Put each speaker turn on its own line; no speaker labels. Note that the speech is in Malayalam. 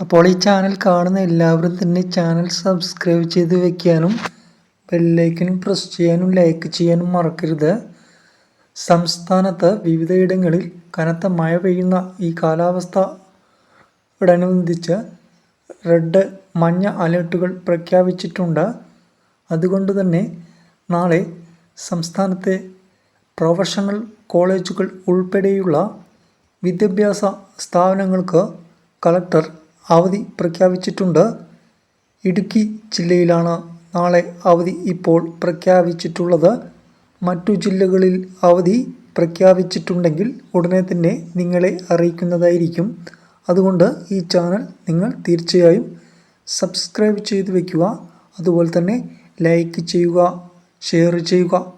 അപ്പോൾ ഈ ചാനൽ കാണുന്ന എല്ലാവരും തന്നെ ചാനൽ സബ്സ്ക്രൈബ് ചെയ്ത് വെക്കാനും ബെല്ലൈക്കൻ പ്രസ് ചെയ്യാനും ലൈക്ക് ചെയ്യാനും മറക്കരുത്. സംസ്ഥാനത്ത് വിവിധയിടങ്ങളിൽ കനത്ത മഴ പെയ്യുന്ന ഈ കാലാവസ്ഥ ഇടനുബന്ധിച്ച് റെഡ് മഞ്ഞ അലേർട്ടുകൾ പ്രഖ്യാപിച്ചിട്ടുണ്ട്. അതുകൊണ്ട് തന്നെ നാളെ സംസ്ഥാനത്തെ പ്രൊഫഷണൽ കോളേജുകൾ ഉൾപ്പെടെയുള്ള വിദ്യാഭ്യാസ സ്ഥാപനങ്ങൾക്ക് കളക്ടർ അവധി പ്രഖ്യാപിച്ചിട്ടുണ്ട്. ഇടുക്കി ജില്ലയിലാണ് നാളെ അവധി ഇപ്പോൾ പ്രഖ്യാപിച്ചിട്ടുള്ളത്. മറ്റു ജില്ലകളിൽ അവധി പ്രഖ്യാപിച്ചിട്ടുണ്ടെങ്കിൽ ഉടനെ തന്നെ നിങ്ങളെ അറിയിക്കുന്നതായിരിക്കും. അതുകൊണ്ട് ഈ ചാനൽ നിങ്ങൾ തീർച്ചയായും സബ്സ്ക്രൈബ് ചെയ്ത് വയ്ക്കുക. അതുപോലെ തന്നെ ലൈക്ക് ചെയ്യുക ഷെയർ ചെയ്യുക.